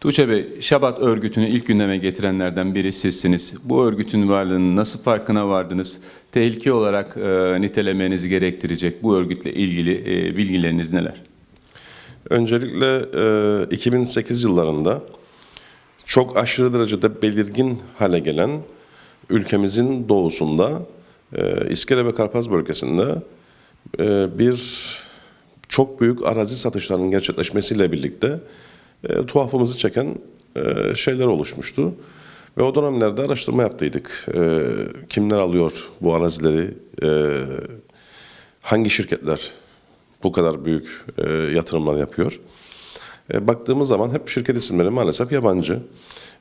Tuğçe Bey, Şabat örgütünü ilk gündeme getirenlerden biri sizsiniz. Bu örgütün varlığının nasıl farkına vardınız? Tehlike olarak e, nitelemenizi gerektirecek bu örgütle ilgili e, bilgileriniz neler? Öncelikle e, 2008 yıllarında çok aşırı derecede belirgin hale gelen ülkemizin doğusunda e, İskele ve Karpaz bölgesinde e, bir çok büyük arazi satışlarının gerçekleşmesiyle birlikte e, tuhafımızı çeken e, şeyler oluşmuştu. Ve o dönemlerde araştırma yaptıydık. E, kimler alıyor bu arazileri, e, hangi şirketler bu kadar büyük e, yatırımlar yapıyor. E, baktığımız zaman hep şirket isimleri maalesef yabancı.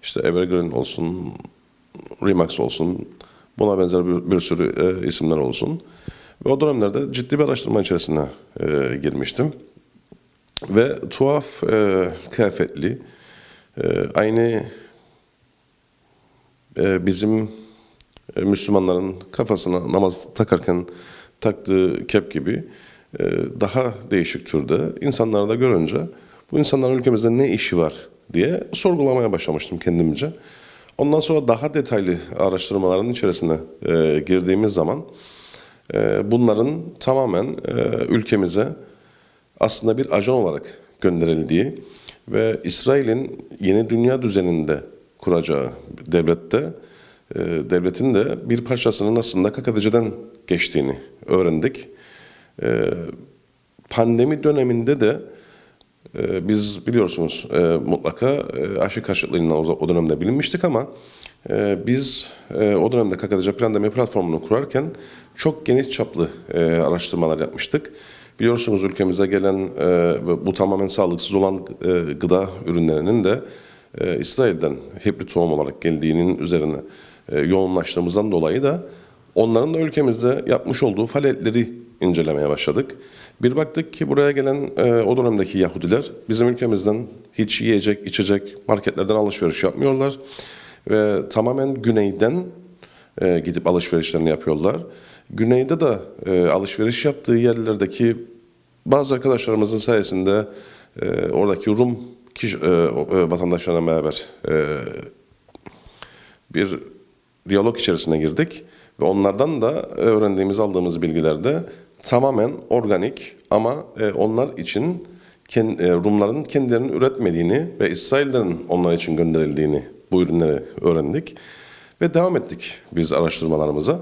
İşte Evergreen olsun, Remax olsun, buna benzer bir, bir sürü e, isimler olsun. Ve o dönemlerde ciddi bir araştırma içerisine e, girmiştim. Ve tuhaf e, kıyafetli, e, aynı e, bizim e, Müslümanların kafasına namaz takarken taktığı kep gibi e, daha değişik türde insanları da görünce bu insanların ülkemizde ne işi var diye sorgulamaya başlamıştım kendimce. Ondan sonra daha detaylı araştırmaların içerisine e, girdiğimiz zaman e, bunların tamamen e, ülkemize aslında bir ajan olarak gönderildiği ve İsrail'in yeni dünya düzeninde kuracağı devlette e, devletin de bir parçasının aslında KKTC'den geçtiğini öğrendik. E, pandemi döneminde de e, biz biliyorsunuz mutlaka aşı karşıtlığıyla o, dönemde bilinmiştik ama biz o dönemde KKTC Plandemir platformunu kurarken çok geniş çaplı araştırmalar yapmıştık. Biliyorsunuz ülkemize gelen e, ve bu tamamen sağlıksız olan e, gıda ürünlerinin de e, İsrail'den hibrit tohum olarak geldiğinin üzerine e, yoğunlaştığımızdan dolayı da onların da ülkemizde yapmış olduğu faaliyetleri incelemeye başladık. Bir baktık ki buraya gelen e, o dönemdeki Yahudiler bizim ülkemizden hiç yiyecek, içecek, marketlerden alışveriş yapmıyorlar. Ve tamamen güneyden e, gidip alışverişlerini yapıyorlar. Güneyde de e, alışveriş yaptığı yerlerdeki bazı arkadaşlarımızın sayesinde e, oradaki Rum kişi, e, e, vatandaşlarla beraber e, bir diyalog içerisine girdik ve onlardan da öğrendiğimiz, aldığımız bilgilerde tamamen organik ama e, onlar için e, Rumların kendilerinin üretmediğini ve İsraillerin onlar için gönderildiğini bu ürünleri öğrendik ve devam ettik biz araştırmalarımıza.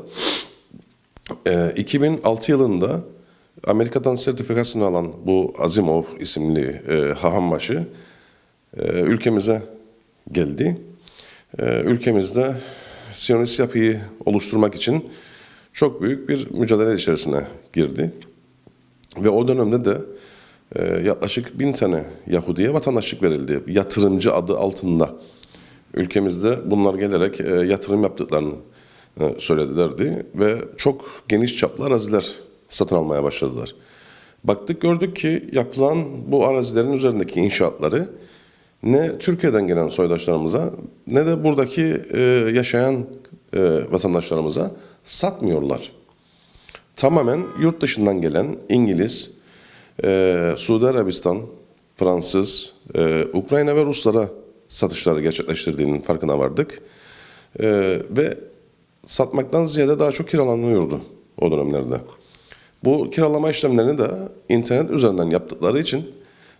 E, 2006 yılında Amerika'dan sertifikasını alan bu Azimov isimli e, hahambaşı e, ülkemize geldi. E, ülkemizde Siyonist yapıyı oluşturmak için çok büyük bir mücadele içerisine girdi. Ve o dönemde de e, yaklaşık bin tane Yahudi'ye vatandaşlık verildi. Yatırımcı adı altında. Ülkemizde bunlar gelerek e, yatırım yaptıklarını e, söyledilerdi ve çok geniş çaplı araziler satın almaya başladılar. Baktık gördük ki yapılan bu arazilerin üzerindeki inşaatları ne Türkiye'den gelen soydaşlarımıza ne de buradaki e, yaşayan e, vatandaşlarımıza satmıyorlar. Tamamen yurt dışından gelen İngiliz, e, Suudi Arabistan, Fransız, e, Ukrayna ve Ruslara satışları gerçekleştirdiğinin farkına vardık. E, ve satmaktan ziyade daha çok kiralanıyordu o dönemlerde. Bu kiralama işlemlerini de internet üzerinden yaptıkları için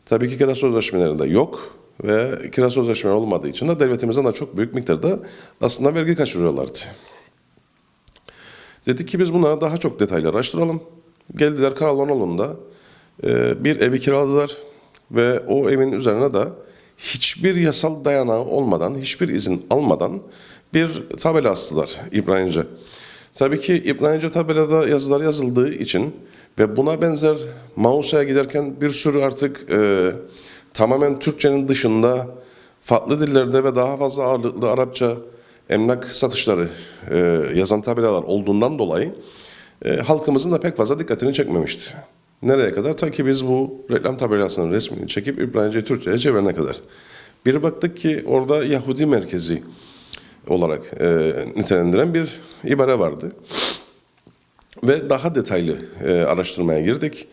tabii ki kira sözleşmeleri de yok ve kira sözleşmeleri olmadığı için de devletimizden de çok büyük miktarda aslında vergi kaçırıyorlardı. Dedik ki biz bunlara daha çok detaylı araştıralım. Geldiler Karalonolu'nda e, bir evi kiraladılar ve o evin üzerine de hiçbir yasal dayanağı olmadan, hiçbir izin almadan bir tabela astılar İbranice. Tabii ki İbranice tabelada yazılar yazıldığı için ve buna benzer Mausa'ya giderken bir sürü artık e, tamamen Türkçenin dışında farklı dillerde ve daha fazla ağırlıklı Arapça emlak satışları e, yazan tabelalar olduğundan dolayı e, halkımızın da pek fazla dikkatini çekmemişti. Nereye kadar? Ta ki biz bu reklam tabelasının resmini çekip İbranice Türkçe'ye çevirene kadar. Bir baktık ki orada Yahudi merkezi olarak e, nitelendiren bir ibare vardı. Ve daha detaylı e, araştırmaya girdik.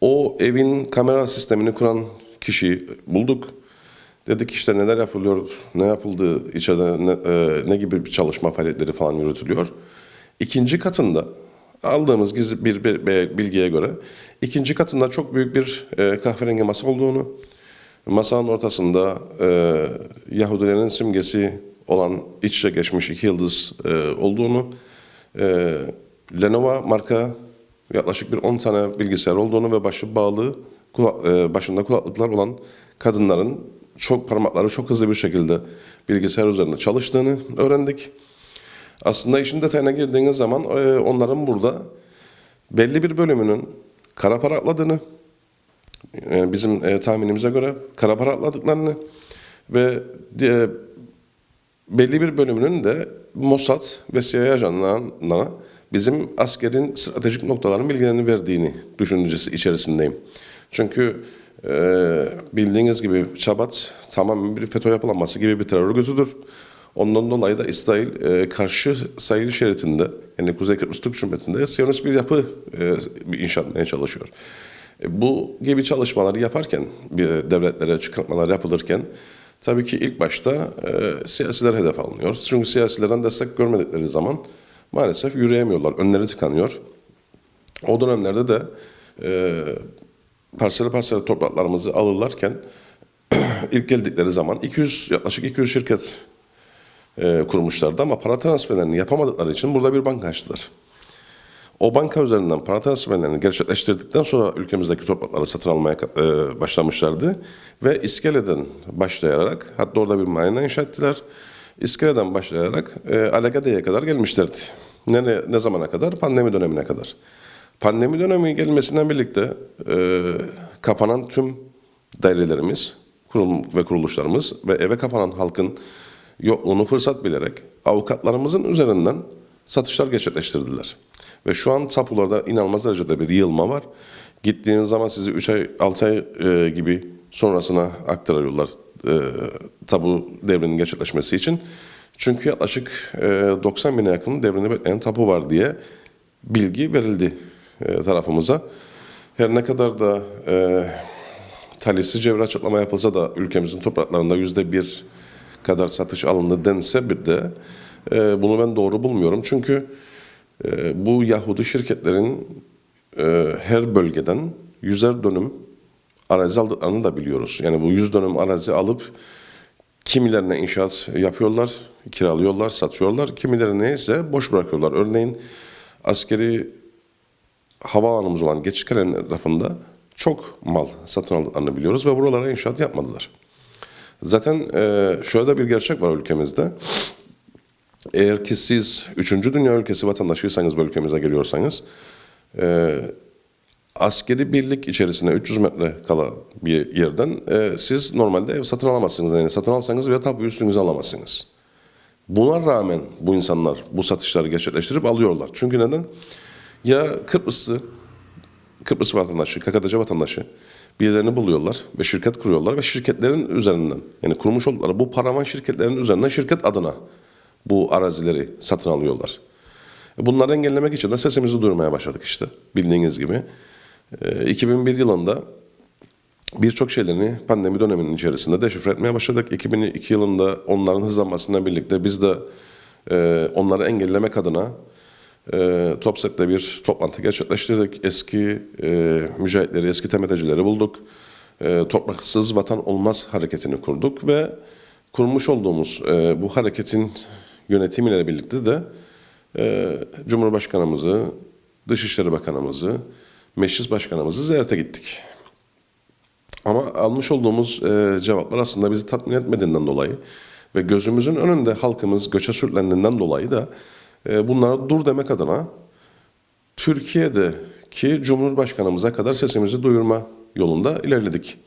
O evin kamera sistemini kuran kişiyi bulduk. Dedik işte neler yapılıyor, ne yapıldı, içeride ne, e, ne gibi bir çalışma faaliyetleri falan yürütülüyor. İkinci katında aldığımız gizli bir, bir- bir bilgiye göre ikinci katında çok büyük bir e, kahverengi masa olduğunu, masanın ortasında e, Yahudilerin simgesi olan iç içe geçmiş iki yıldız e, olduğunu, e, Lenovo marka yaklaşık bir 10 tane bilgisayar olduğunu ve başı bağlı kula- e, başında kulaklıklar olan kadınların çok parmakları çok hızlı bir şekilde bilgisayar üzerinde çalıştığını öğrendik. Aslında işin detayına girdiğiniz zaman e, onların burada belli bir bölümünün kara para atladığını, e, bizim e, tahminimize göre kara para atladıklarını ve belli bir bölümünün de Mossad ve CIA ajanlarına bizim askerin stratejik noktaların bilgilerini verdiğini düşüncesi içerisindeyim. Çünkü bildiğiniz gibi Şabat tamamen bir FETÖ yapılanması gibi bir terör örgütüdür. Ondan dolayı da İsrail e, karşı sahil şeridinde yani Kuzey Kıbrıs Türk Cumhuriyeti'nde Siyonist bir yapı e, inşa etmeye çalışıyor. E, Bu gibi çalışmaları yaparken, bir devletlere çıkartmalar yapılırken tabii ki ilk başta e, siyasiler hedef alınıyor. Çünkü siyasilerden destek görmedikleri zaman maalesef yürüyemiyorlar, önleri tıkanıyor. O dönemlerde de e, parsel parsel topraklarımızı alırlarken ilk geldikleri zaman 200 yaklaşık 200 şirket e, kurmuşlardı ama para transferlerini yapamadıkları için burada bir banka açtılar. O banka üzerinden para transferlerini gerçekleştirdikten sonra ülkemizdeki toprakları satın almaya e, başlamışlardı. Ve İskele'den başlayarak, hatta orada bir marina inşa ettiler. İskele'den başlayarak e, Alagade'ye kadar gelmişlerdi. Ne, ne, ne zamana kadar? Pandemi dönemine kadar. Pandemi dönemi gelmesinden birlikte e, kapanan tüm dairelerimiz kurum ve kuruluşlarımız ve eve kapanan halkın yokluğunu fırsat bilerek avukatlarımızın üzerinden satışlar gerçekleştirdiler. Ve şu an tapularda inanılmaz derecede bir yığılma var. Gittiğiniz zaman sizi 3 ay, 6 ay e, gibi sonrasına aktarıyorlar e, tapu devrinin gerçekleşmesi için. Çünkü yaklaşık e, 90 bine yakın devrini bekleyen tapu var diye bilgi verildi e, tarafımıza. Her ne kadar da e, talihsizce bir açıklama yapılsa da ülkemizin topraklarında yüzde bir kadar satış alındı dense bir de e, bunu ben doğru bulmuyorum. Çünkü e, bu Yahudi şirketlerin e, her bölgeden yüzer dönüm arazi aldıklarını da biliyoruz. Yani bu yüz dönüm arazi alıp kimilerine inşaat yapıyorlar, kiralıyorlar, satıyorlar. Kimilerine ise boş bırakıyorlar. Örneğin askeri havaalanımız olan Geçikkale'nin etrafında çok mal satın aldıklarını biliyoruz ve buralara inşaat yapmadılar. Zaten e, şöyle de bir gerçek var ülkemizde. Eğer ki siz 3. dünya ülkesi vatandaşıysanız bu ülkemize geliyorsanız e, askeri birlik içerisinde 300 metre kala bir yerden e, siz normalde ev satın alamazsınız. Yani satın alsanız veya tapu üstünüze alamazsınız. Buna rağmen bu insanlar bu satışları gerçekleştirip alıyorlar. Çünkü neden? Ya Kıbrıslı, Kıbrıs vatandaşı, KKTC vatandaşı birilerini buluyorlar ve şirket kuruyorlar ve şirketlerin üzerinden yani kurmuş oldukları bu paravan şirketlerin üzerinden şirket adına bu arazileri satın alıyorlar. E, Bunları engellemek için de sesimizi duyurmaya başladık işte bildiğiniz gibi. E, 2001 yılında birçok şeylerini pandemi döneminin içerisinde deşifre etmeye başladık. 2002 yılında onların hızlanmasıyla birlikte biz de e, onları engellemek adına e, Topset'te bir toplantı gerçekleştirdik. Eski e, mücahitleri, eski temetecileri bulduk. E, topraksız vatan olmaz hareketini kurduk ve kurmuş olduğumuz e, bu hareketin yönetimiyle birlikte de e, Cumhurbaşkanımızı, Dışişleri Bakanımızı, Meclis Başkanımızı ziyarete gittik. Ama almış olduğumuz e, cevaplar aslında bizi tatmin etmediğinden dolayı ve gözümüzün önünde halkımız göçe sürüklendiğinden dolayı da bunlara dur demek adına Türkiye'deki Cumhurbaşkanımıza kadar sesimizi duyurma yolunda ilerledik.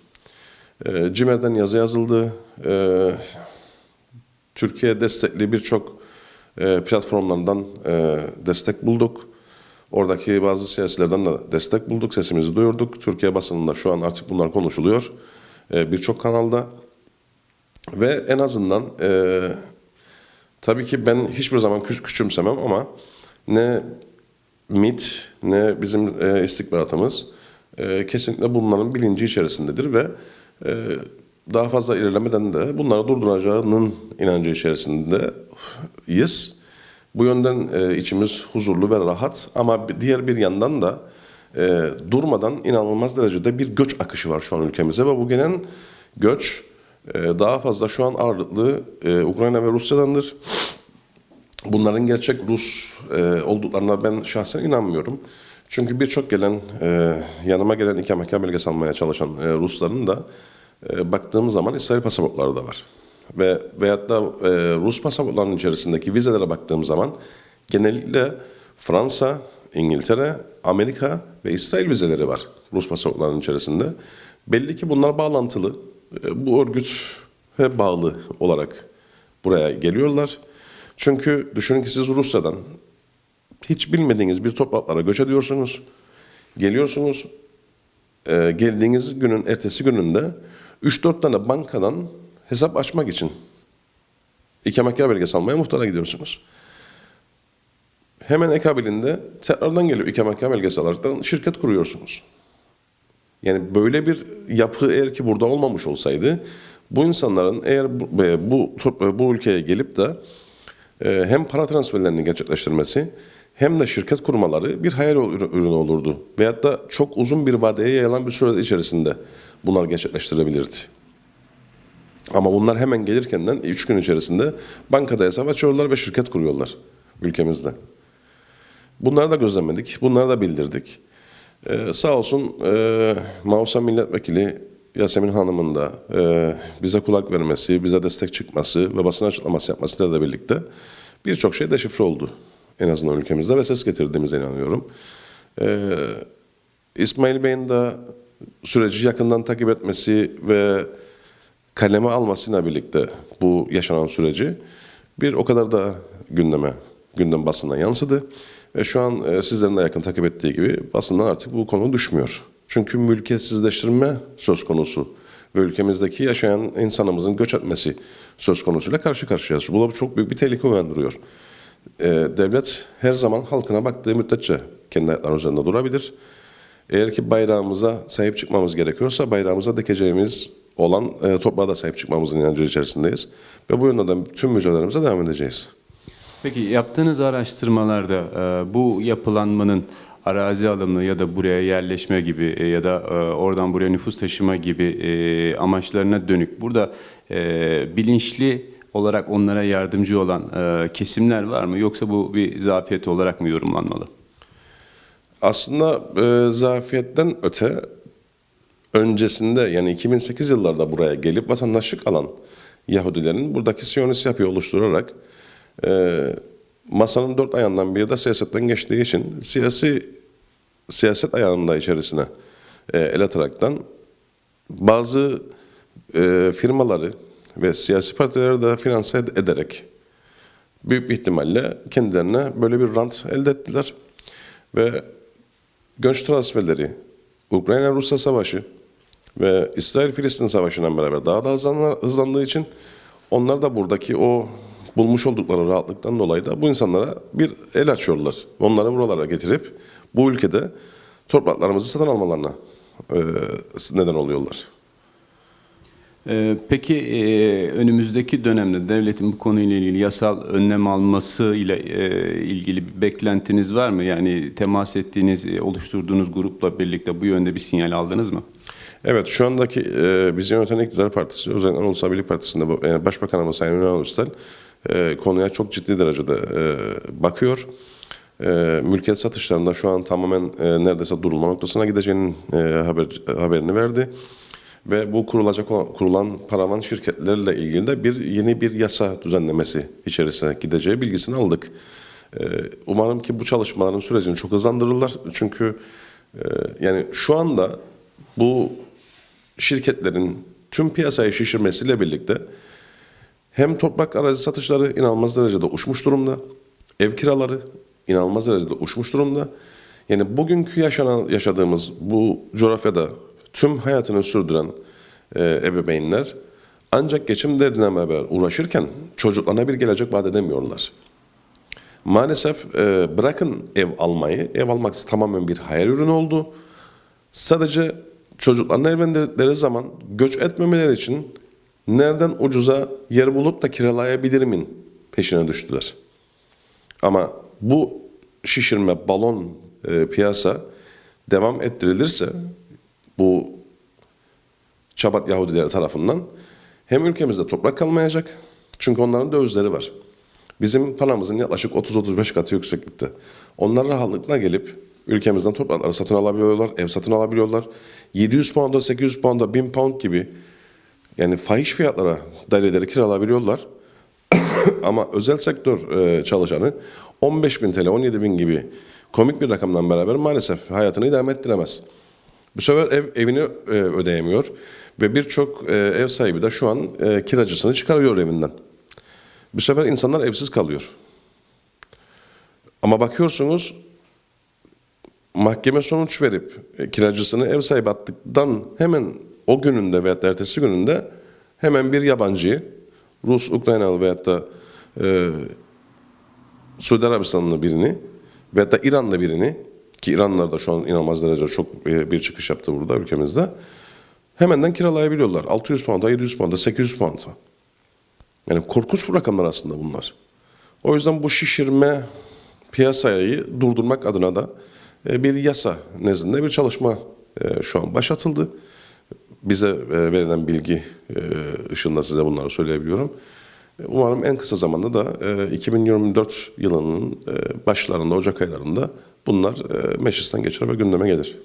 E, CİMER'den yazı yazıldı. E, Türkiye destekli birçok e, platformlardan e, destek bulduk. Oradaki bazı siyasilerden de destek bulduk, sesimizi duyurduk. Türkiye basınında şu an artık bunlar konuşuluyor. E, Birçok kanalda. Ve en azından e, tabii ki ben hiçbir zaman küç küçümsemem ama ne MIT ne bizim e, istihbaratımız e, kesinlikle bunların bilinci içerisindedir ve e, daha fazla ilerlemeden de bunları durduracağının inancı içerisindeyiz. Bu yönden e, içimiz huzurlu ve rahat ama diğer bir yandan da e, durmadan inanılmaz derecede bir göç akışı var şu an ülkemize ve bu gelen göç daha fazla şu an ağırlıklı e, Ukrayna ve Rusya'dandır. Bunların gerçek Rus e, olduklarına ben şahsen inanmıyorum. Çünkü birçok gelen, e, yanıma gelen ikametgah belgesi almaya çalışan Rusların da e, baktığım zaman İsrail pasaportları da var. Ve veyahut da Rus pasaportlarının içerisindeki vizelere baktığım zaman genellikle Fransa, İngiltere, Amerika ve İsrail vizeleri var Rus pasaportlarının içerisinde. Belli ki bunlar bağlantılı. E, bu örgüte bağlı olarak buraya geliyorlar. Çünkü düşünün ki siz Rusya'dan hiç bilmediğiniz bir topraklara göç ediyorsunuz. Geliyorsunuz. e, geldiğiniz günün ertesi gününde 3-4 tane bankadan hesap açmak için ikametgah belgesi almaya muhtara gidiyorsunuz. Hemen ekabilinde tekrardan gelip ikametgah belgesi alaraktan şirket kuruyorsunuz. Yani böyle bir yapı eğer ki burada olmamış olsaydı bu insanların eğer bu, e, bu, top- bu ülkeye gelip de e, hem para transferlerini gerçekleştirmesi hem de şirket kurmaları bir hayal ür- ürünü olurdu. Veyahut da çok uzun bir vadeye yayılan bir süre içerisinde bunlar gerçekleştirebilirdi. Ama bunlar hemen gelirkenden 3 gün içerisinde bankada hesap açıyorlar ve şirket kuruyorlar ülkemizde. Bunları da gözlemledik, bunları da bildirdik. Ee, sağ olsun e, Mausa Milletvekili Yasemin Hanım'ın da e, bize kulak vermesi, bize destek çıkması ve basın açıklaması yapmasıyla da birlikte birçok şey deşifre oldu. En azından ülkemizde ve ses getirdiğimize inanıyorum. Ee, İsmail Bey'in de süreci yakından takip etmesi ve kaleme almasıyla birlikte bu yaşanan süreci bir o kadar da gündeme, gündem basına yansıdı. Ve şu an e, sizlerin de yakın takip ettiği gibi basından artık bu konu düşmüyor. Çünkü mülkiyetsizleştirme söz konusu ve ülkemizdeki yaşayan insanımızın göç etmesi söz konusuyla karşı karşıyayız. Bu da çok büyük bir tehlike uyandırıyor. E, devlet her zaman halkına baktığı müddetçe kendi ayakları üzerinde durabilir. Eğer ki bayrağımıza sahip çıkmamız gerekiyorsa bayrağımıza dikeceğimiz olan e, toprağa da sahip çıkmamızın inancı içerisindeyiz. Ve bu yönden de tüm mücadelelerimize devam edeceğiz. Peki yaptığınız araştırmalarda e, bu yapılanmanın arazi alımı ya da buraya yerleşme gibi e, ya da e, oradan buraya nüfus taşıma gibi amaçlarına dönük burada bilinçli olarak onlara yardımcı olan kesimler var mı yoksa bu bir zafiyet olarak mı yorumlanmalı? Aslında e, zafiyetten öte öncesinde yani 2008 yıllarda buraya gelip vatandaşlık alan Yahudilerin buradaki Siyonist yapıyı oluşturarak e, masanın dört ayağından biri de siyasetten geçtiği için siyasi siyaset ayağının da içerisine e, el ataraktan bazı e, firmaları ve siyasi partileri de finanse ed- ederek büyük bir ihtimalle kendilerine böyle bir rant elde ettiler. Ve göç transferleri, Ukrayna-Rusya savaşı ve İsrail-Filistin savaşıyla beraber daha da hızlandığı için onlar da buradaki o bulmuş oldukları rahatlıktan dolayı da bu insanlara bir el açıyorlar. Onları buralara getirip bu ülkede topraklarımızı satın almalarına e, neden oluyorlar. Ee, Peki e, önümüzdeki dönemde devletin bu konuyla ilgili yasal önlem alması ile e, ilgili bir beklentiniz var mı? Yani temas ettiğiniz, e, oluşturduğunuz grupla birlikte bu yönde bir sinyal aldınız mı? Evet şu andaki e, bizi yöneten iktidar partisi özellikle Ulusal Birlik Partisi'nde e, Başbakanımız Sayın Ünal Üstel e, konuya çok ciddi derecede e, bakıyor. E, mülkiyet satışlarında şu an tamamen e, neredeyse durulma noktasına gideceğinin e, haber, haberini verdi. Ve bu kurulacak kurulan paravan şirketlerle ilgili de bir yeni bir yasa düzenlemesi içerisine gideceği bilgisini aldık. E, umarım ki bu çalışmaların sürecini çok hızlandırırlar. Çünkü e, yani şu anda bu şirketlerin tüm piyasayı şişirmesiyle birlikte hem toprak arazi satışları inanılmaz derecede uçmuş durumda. Ev kiraları inanılmaz derecede uçmuş durumda. Yani bugünkü yaşanan, yaşadığımız bu coğrafyada tüm hayatını sürdüren e, ebeveynler ancak geçim derdine beraber uğraşırken çocuklarına bir gelecek vaat edemiyorlar. Maalesef e, bırakın ev almayı, ev almak tamamen bir hayal ürünü oldu. Sadece çocuklarını evlendirdikleri zaman göç etmemeleri için nereden ucuza yer bulup da kiralayabilirimin peşine düştüler. Ama bu şişirme balon e, piyasa devam ettirilirse bu Çabat Yahudileri tarafından hem ülkemizde toprak kalmayacak çünkü onların dövizleri var. Bizim paramızın yaklaşık 30-35 katı yükseklikte. Onlar rahatlıkla gelip ülkemizden toprakları satın alabiliyorlar, ev satın alabiliyorlar. 700 pound'a, 800 pound'a, 1000 pound gibi yani fahiş fiyatlara daireleri kiralayabiliyorlar. Ama özel sektör e, çalışanı 15 bin TL, 17 bin gibi komik bir rakamdan beraber maalesef hayatını idame ettiremez. Bu sefer ev evini e, ödeyemiyor ve birçok e, ev sahibi de şu an e, kiracısını çıkarıyor evinden. Bu sefer insanlar evsiz kalıyor. Ama bakıyorsunuz mahkeme sonuç verip e, kiracısını ev sahibi attıktan hemen o gününde veyahut da ertesi gününde hemen bir yabancıyı Rus, Ukraynalı veyahut da e, Suudi Arabistanlı birini veyahut da İranlı birini ki İranlılar da şu an inanılmaz derece çok e, bir çıkış yaptı burada ülkemizde. Hemenden kiralayabiliyorlar. 600 pound'a, 700 pound'a, 800 pound'a. Yani korkunç bu rakamlar aslında bunlar. O yüzden bu şişirme piyasayı durdurmak adına da e, bir yasa nezdinde bir çalışma e, şu an başlatıldı. Bize e, verilen bilgi e, ışığında size bunları söyleyebiliyorum. E, Umarım en kısa zamanda da e, 2024 yılının başlarında, Ocak aylarında bunlar meclisten geçer ve gündeme gelir.